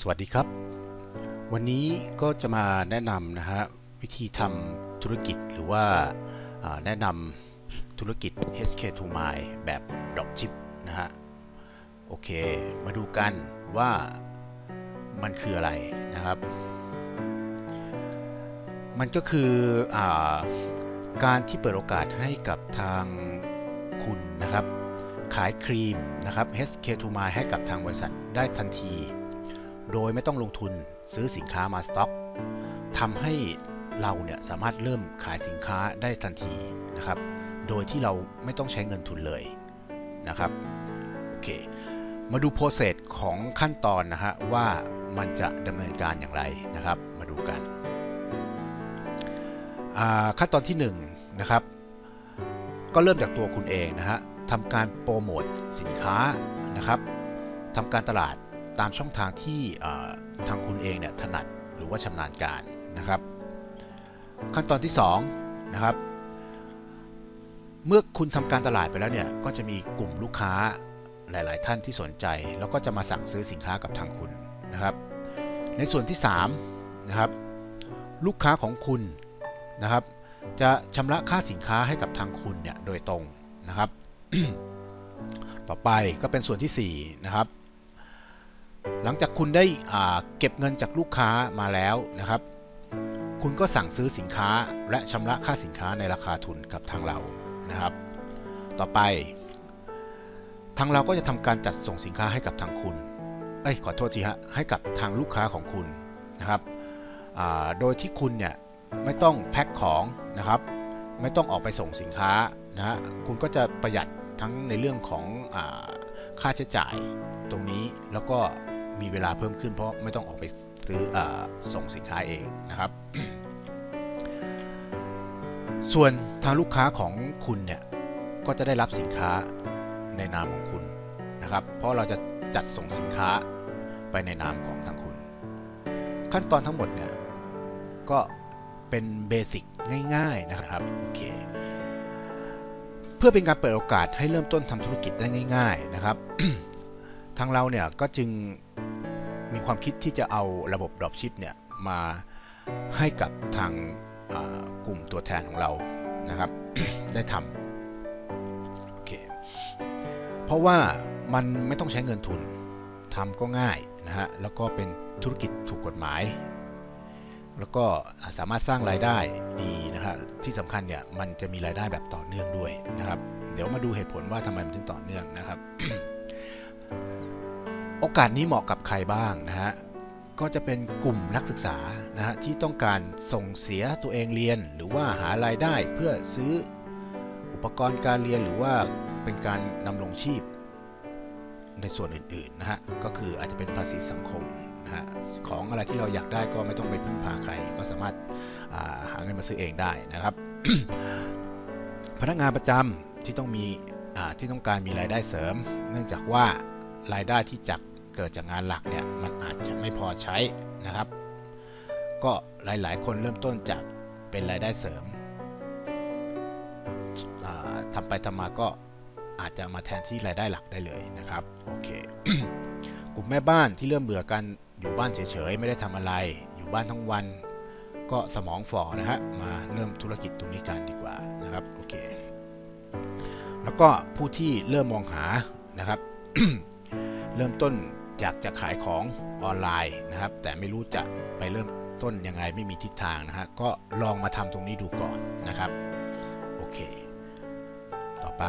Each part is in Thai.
สวัสดีครับ วันนี้ก็จะมาแนะนำนะฮะวิธีทำธุรกิจหรือว่าแนะนำธุรกิจ HK2 My แบบ Dropship นะฮะโอเค มาดูกันว่ามันคืออะไรนะครับ มันก็คืออการที่เปิดโอกาสให้กับทางคุณนะครับ ขายครีมนะครับ HK2 My ให้กับทางบริษัทได้ทันที โดยไม่ต้องลงทุนซื้อสินค้ามาสต็อกทำให้เราเนี่ยสามารถเริ่มขายสินค้าได้ทันทีนะครับ โดยที่เราไม่ต้องใช้เงินทุนเลยนะครับโอเคมาดูโปรเซสของขั้นตอนนะฮะว่ามันจะดำเนินการอย่างไรนะครับ มาดูกัน ขั้นตอนที่1นนะครับ ก็เริ่มจากตัวคุณเองนะฮะทำการโปรโมทสินค้านะครับทำการตลาด ตามช่องทางที่ทางคุณเองเนี่ยถนัดหรือว่าชำนาญการนะครับ ขั้นตอนที่2นะครับเมื่อคุณทำการตลาดไปแล้วเนี่ยก็จะมีกลุ่มลูกค้าหลาย ๆ ท่านที่สนใจ แล้วก็จะมาสั่งซื้อสินค้ากับทางคุณนะครับ ในส่วนที่3นะครับลูกค้าของคุณนะครับ จะชำระค่าสินค้าให้กับทางคุณเนี่ยโดยตรงนะครับ ต่อไปก็เป็นส่วนที่4นะครับ หลังจากคุณได้เก็บเงินจากลูกค้ามาแล้วนะครับ คุณก็สั่งซื้อสินค้าและชำระค่าสินค้าในราคาทุนกับทางเรานะครับ ต่อไป ทางเราก็จะทำการจัดส่งสินค้าให้กับทางคุณเอ้ยขอโทษทีฮะให้กับทางลูกค้าของคุณนะครับโดยที่คุณเนี่ยไม่ต้องแพ็คของนะครับ ไม่ต้องออกไปส่งสินค้านะฮะคุณก็จะประหยัดทั้งในเรื่องของอค่าใช้จ่ายตรงนี้แล้วก็ มีเวลาเพิ่มขึ้นเพราะไม่ต้องออกไปซื้ออส่งสินค้าเองนะครับ ส่วนทางลูกค้าของคุณเนี่ยก็จะได้รับสินค้าในนามของคุณนะครับ เพราะเราจะจัดส่งสินค้าไปในนามของทางคุณ ขั้นตอนทั้งหมดเนี่ยก็เป็นเบสิกง่ายๆนะครับโอเคเพื่อเป็นการเปิดโอกาสให้เริ่มต้นทำธุรกิจได้ง่าย ๆนะครับ ทางเราเนี่ยก็จึง มีความคิดที่จะเอาระบบ Dropship เนี่ยมาให้กับทางกลุ่มตัวแทนของเรานะครับ ได้ทำโอเคเพราะว่ามันไม่ต้องใช้เงินทุนทำก็ง่ายนะฮะแล้วก็เป็นธุรกิจถูกกฎหมาย แล้วก็สามารถสร้างรายได้ดีนะครับที่สำคัญเนี่ยมันจะมีรายได้แบบต่อเนื่องด้วยนะครับ เดี๋ยวมาดูเหตุผลว่าทำไมมันถึงต่อเนื่องนะครับ โอกาสนี้เหมาะกับใครบ้างนะฮะก็จะเป็นกลุ่มนักศึกษานะฮะที่ต้องการส่งเสียตัวเองเรียน หรือว่าหารายได้เพื่อซื้ออุปกรณ์การเรียนหรือว่าเป็นการนำลงชีพ ในส่วนอื่นๆนะฮะก็คืออาจจะเป็นภาษีสังคมนะฮะของอะไรที่เราอยากได้ก็ไม่ต้องไปพึ่งพาใคร ก็สามารถาหาเงินมาซื้อเองได้นะครับ พนักงานประจำที่ต้องมีที่ต้องการมีรายได้เสริม เนื่องจากว่ารายได้ที่จาก เกิดจากงานหลักเนี่ยมันอาจจะไม่พอใช้นะครับ ก็หลายๆ คนเริ่มต้นจากเป็นรายได้เสริมทำไปทำมาก็อาจจะมาแทนที่รายได้หลักได้เลยนะครับโอเคกลุ่มแม่บ้านที่เริ่มเบื่อกันอยู่บ้านเฉยๆไม่ได้ทำอะไร อยู่บ้านทั้งวัน ก็สมองฝ่อนะฮะมาเริ่มธุรกิจตรงนี้กันดีกว่านะครับโอเคแล้วก็ผู้ที่เริ่มมองหานะครับ เริ่มต้น อยากจะขายของออนไลน์นะครับ แต่ไม่รู้จะไปเริ่มต้นยังไงไม่มีทิศทางนะฮะก็ลองมาทำตรงนี้ดูก่อนนะครับโอเค ต่อไป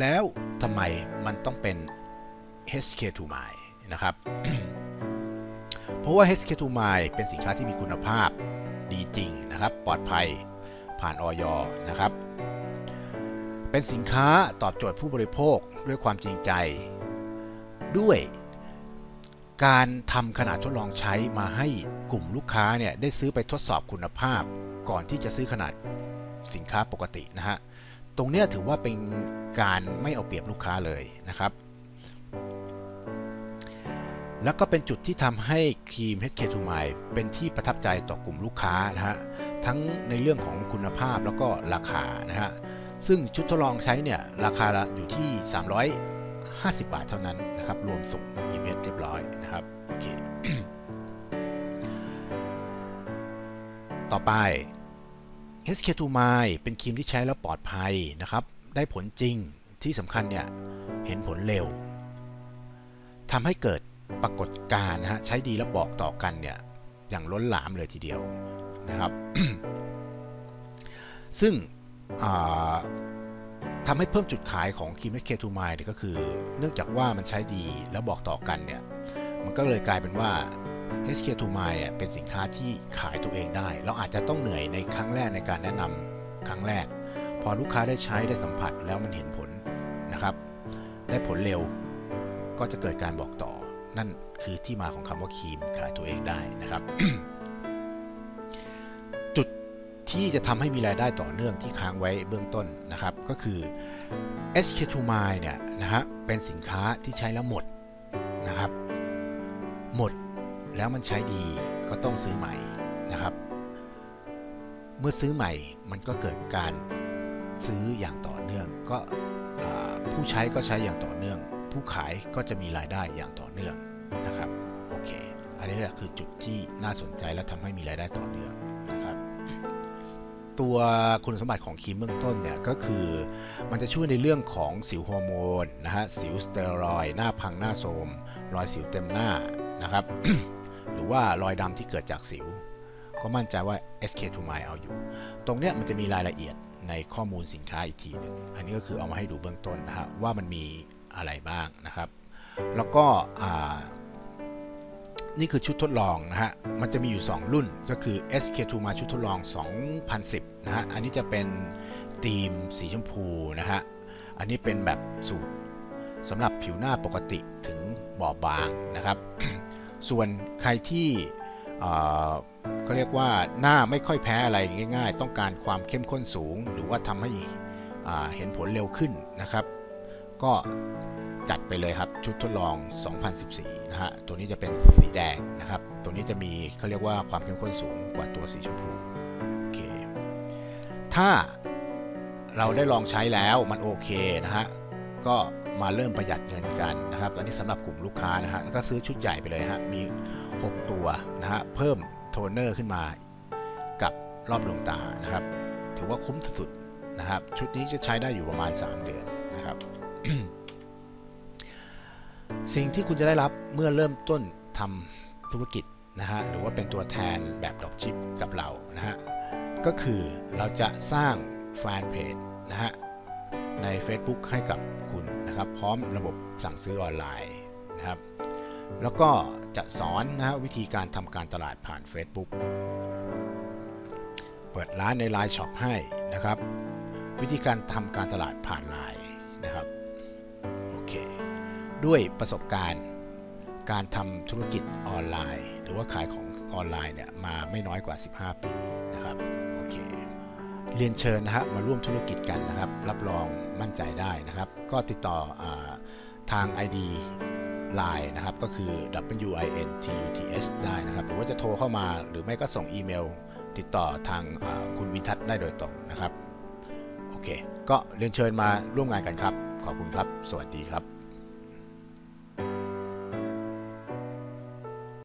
แล้วทำไมมันต้องเป็น HK2 My นะครับเพราะว่า HK2 My เป็นสินค้าที่มีคุณภาพดีจริงนะครับ ปลอดภัยผ่านออยนะครับ เป็นสินค้าตอบโจทย์ผู้บริโภคด้วยความจริงใจ ด้วยการทำขนาดทดลองใช้มาให้กลุ่มลูกค้าเนี่ยได้ซื้อไปทดสอบคุณภาพ ก่อนที่จะซื้อขนาดสินค้าปกตินะฮะ ตรงนี้ถือว่าเป็นการไม่เอาเปรียบลูกค้าเลยนะครับ แล้วก็เป็นจุดที่ทำให้ครีม HK2 My เป็นที่ประทับใจต่อกลุ่มลูกค้านะฮะ ทั้งในเรื่องของคุณภาพแล้วก็ราคานะฮะ ซึ่งชุดทดลองใช้เนี่ยราคาอยู่ที่50 บาทเท่านั้นนะครับ รวมส่งอีเมลเรียบร้อยนะครับโอเคต่อไป SK2 Mile เป็นครีมที่ใช้แล้วปลอดภัยนะครับ ได้ผลจริงที่สำคัญเนี่ย เห็นผลเร็วทำให้เกิดปรากฏการณ์นะฮะใช้ดีแล้วบอกต่อกันเนี่ย อย่างล้นหลามเลยทีเดียวนะครับ ซึ่ง ทำให้เพิ่มจุดขายของครีม SK2 Mile เนี่ยก็คือ เนื่องจากว่ามันใช้ดีแล้วบอกต่อกันเนี่ย มันก็เลยกลายเป็นว่า SK2 Mile เนี่ยเป็นสินค้าที่ขายตัวเองได้ เราอาจจะต้องเหนื่อยในครั้งแรกในการแนะนำครั้งแรก พอลูกค้าได้ใช้ได้สัมผัสแล้วมันเห็นผลนะครับ ได้ผลเร็วก็จะเกิดการบอกต่อ นั่นคือที่มาของคำว่าครีมขายตัวเองได้นะครับ ที่จะทำให้มีรายได้ต่อเนื่องที่ค้างไว้เบื้องต้นนะครับ ก็คือ SK2 Mile เนี่ยนะฮะเป็นสินค้าที่ใช้แล้วหมดนะครับ หมดแล้วมันใช้ดีก็ต้องซื้อใหม่นะครับ เมื่อซื้อใหม่มันก็เกิดการซื้ออย่างต่อเนื่อง ก็ผู้ใช้ก็ใช้อย่างต่อเนื่อง ผู้ขายก็จะมีรายได้อย่างต่อเนื่องนะครับโอเค อันนี้แหละคือจุดที่น่าสนใจและทำให้มีรายได้ต่อเนื่องนะ ตัวคุณสมบัติของครีมเบื้องต้นเนี่ยก็คือ มันจะช่วยในเรื่องของสิวฮอร์โมนนะฮะสิวสเตียรอยหน้าพังหน้าโทมรอยสิวเต็มหน้านะครับ หรือว่ารอยดำที่เกิดจากสิว ก็มั่นใจว่า SK2 Mile เอาอยู่ ตรงเนี้ยมันจะมีรายละเอียดในข้อมูลสินค้าอีกทีหนึ่งอันนี้ก็คือเอามาให้ดูเบื้องต้นนะฮะว่ามันมีอะไรบ้างนะครับ แล้วก็ นี่คือชุดทดลองนะฮะ มันจะมีอยู่ 2 รุ่นก็คือ SK2 มาชุดทดลอง 2010 นะฮะ อันนี้จะเป็นธีมสีชมพูนะฮะ อันนี้เป็นแบบสูตรสำหรับผิวหน้าปกติถึงบอบบางนะครับ ส่วนใครที่เขาเรียกว่าหน้าไม่ค่อยแพ้อะไรง่าย ๆ ต้องการความเข้มข้นสูง หรือว่าทำให้เห็นผลเร็วขึ้นนะครับ ก็จัดไปเลยครับชุดทดลอง 2014 นะฮะ ตัวนี้จะเป็นสีแดงนะครับ ตัวนี้จะมีเขาเรียกว่าความเข้มข้นสูงกว่าตัวสีชมพูโอเค ถ้าเราได้ลองใช้แล้วมันโอเคนะฮะ ก็มาเริ่มประหยัดเงินกันนะครับ อันนี้สำหรับกลุ่มลูกค้านะฮะ ก็ซื้อชุดใหญ่ไปเลยฮะ มี 6 ตัวนะฮะ เพิ่มโทนเนอร์ขึ้นมากับรอบดวงตานะครับ ถือว่าคุ้มสุดๆนะครับ ชุดนี้จะใช้ได้อยู่ประมาณ 3 เดือนนะครับ สิ่งที่คุณจะได้รับเมื่อเริ่มต้นทำธุรกิจนะฮะหรือว่าเป็นตัวแทนแบบดอกชิปกับเรานะฮะก็คือเราจะสร้างแฟนเพจนะฮะใน Facebook ให้กับคุณนะครับ พร้อมระบบสั่งซื้อออนไลน์นะครับ แล้วก็จะสอนนะฮะวิธีการทำการตลาดผ่าน Facebook เปิดร้านใน Line Shop ให้นะครับ วิธีการทำการตลาดผ่าน Line นะครับโอเค ด้วยประสบการณ์ การทำธุรกิจออนไลน์ หรือว่าขายของออนไลน์เนี่ยมาไม่น้อยกว่า 15 ปีนะครับโอเคเรียนเชิญนะฮะมาร่วมธุรกิจกันนะครับ รับรองมั่นใจได้นะครับ ก็ติดต่ออทาง ID Line นะครับ ก็คือ wintuts ได้นะครับ หรือว่าจะโทรเข้ามาหรือไม่ก็ส่งอีเมล ติดต่อทางคุณวิทัศน์ได้โดยตรงนะครับ โอเค ก็เรียนเชิญมาร่วมงานกันครับ ขอบคุณครับ สวัสดีครับ